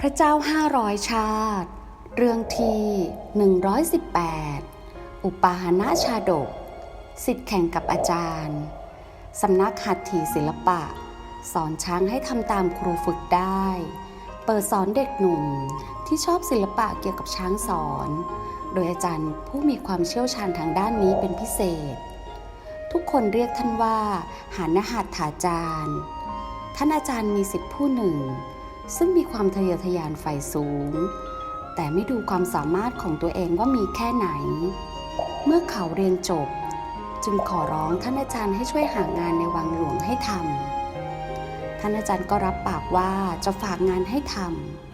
พระเจ้าห้าร้อยชาติ เรื่องที่ 118 อุปาหณะชาดก สิทธิ์แข่งกับอาจารย์ สำนักหัตถีศิลปะ สอนช้างให้ทำตามครูฝึกได้ เปิดสอนเด็กหนุ่มที่ชอบศิลปะเกี่ยวกับช้างสอน โดยอาจารย์ผู้มีความเชี่ยวชาญทางด้านนี้เป็นพิเศษ ทุกคนเรียกท่านว่าหานหัตถาจารย์ ท่านอาจารย์มีสิทธิผู้หนึ่ง ซึ่งมีความทะเยอทะยานใฝ่สูง แต่ไม่ดูความสามารถของตัวเองว่ามีแค่ไหน เมื่อเขาเรียนจบ จึงขอร้องท่านอาจารย์ให้ช่วยหางานในวังหลวงให้ทำท่านอาจารย์ก็รับปากว่าจะฝากงานให้ท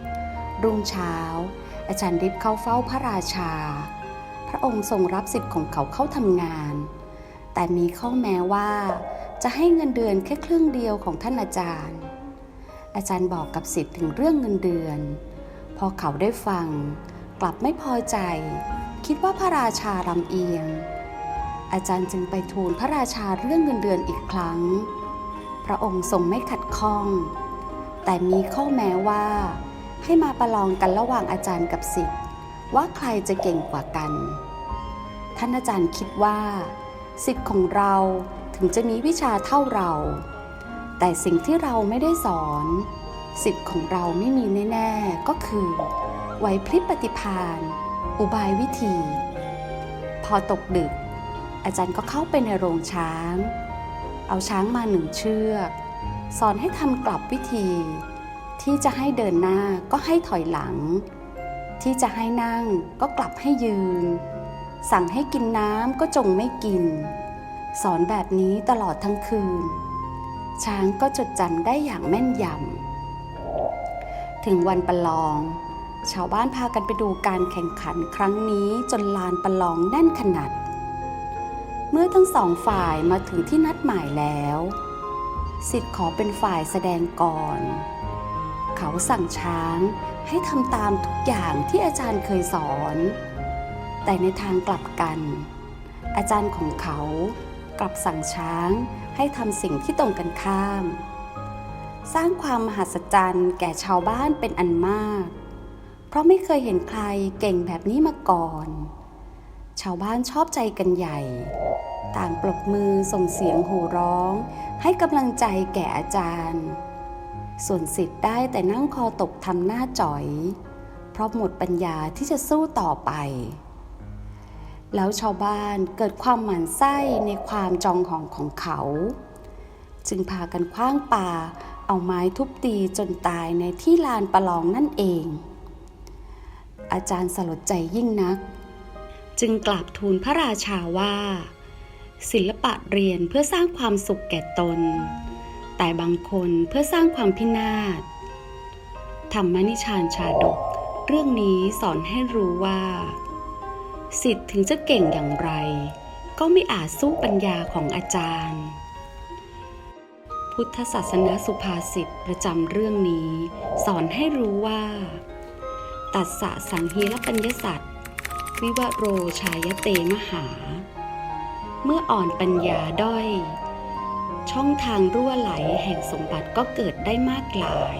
ำรุ่งเช้า อาจารย์รีบเข้าเฝ้าพระราชา พระองค์ทรงรับสิทธิ์ของเขาเข้าทำงาน แต่มีข้อแม้ว่าจะให้เงินเดือนแค่ครึ่งเดียวของท่านอาจารย์ อาจารย์บอกกับสิทธิ์ถึงเรื่องเงินเดือน พอเขาได้ฟัง กลับไม่พอใจ คิดว่าพระราชาลำเอียง อาจารย์จึงไปทูลพระราชาเรื่องเงินเดือนอีกครั้ง พระองค์ทรงไม่ขัดข้อง แต่มีข้อแม้ว่า ให้มาประลองกันระหว่างอาจารย์กับสิทธิ์ว่าใครจะเก่งกว่ากัน ท่านอาจารย์คิดว่า สิทธิ์ของเราถึงจะมีวิชาเท่าเรา แต่สิ่งที่เราไม่ได้สอน สิทธิ์ของเราไม่มีแน่ๆ ก็คือไหวพริบปฏิภาณอุบายวิธี พอตกดึก อาจารย์ก็เข้าไปในโรงช้าง เอาช้างมาหนึ่งเชือก สอนให้ทำกลับวิธี ที่จะให้เดินหน้าก็ให้ถอยหลัง ที่จะให้นั่งก็กลับให้ยืน สั่งให้กินน้ำก็จงไม่กิน สอนแบบนี้ตลอดทั้งคืน ช้างก็จดจำได้อย่างแม่นยำ ถึงวันประลอง ชาวบ้านพากันไปดูการแข่งขันครั้งนี้จนลานประลองแน่นขนาด เมื่อทั้งสองฝ่ายมาถึงที่นัดหมายแล้ว สิทธิ์ขอเป็นฝ่ายแสดงก่อน เขาสั่งช้างให้ทำตามทุกอย่างที่อาจารย์เคยสอน แต่ในทางกลับกัน อาจารย์ของเขา กลับสั่งช้างให้ทำสิ่งที่ตรงกันข้าม สร้างความมหัศจรรย์แก่ชาวบ้านเป็นอันมาก เพราะไม่เคยเห็นใครเก่งแบบนี้มาก่อน ชาวบ้านชอบใจกันใหญ่ ต่างปรบมือส่งเสียงโห่ร้อง ให้กำลังใจแก่อาจารย์ ส่วนสิทธิ์ได้แต่นั่งคอตกทำหน้าจ๋อย เพราะหมดปัญญาที่จะสู้ต่อไป แล้วชาวบ้านเกิดความหมั่นไส้ในความจองหองของเขา จึงพากันคว้างป่า เอาไม้ทุบตีจนตายในที่ลานประลองนั่นเอง อาจารย์สลดใจยิ่งนัก จึงกราบทูลพระราชาว่า ศิลปะเรียนเพื่อสร้างความสุขแก่ตน แต่บางคนเพื่อสร้างความพินาศธรรมนิชานชาดก เรื่องนี้สอนให้รู้ว่า สิทธิ์ถึงจะเก่งอย่างไร ก็ไม่อาจสู้ปัญญาของอาจารย์ พุทธศาสนาสุภาษิตประจำเรื่องนี้ สอนให้รู้ว่า ตัดสะสังฮีรปัญญสัตว์วิวโรชายเตมหา เมื่ออ่อนปัญญาด้อย ช่องทางรั่วไหลแห่งสมบัติก็เกิดได้มากหลาย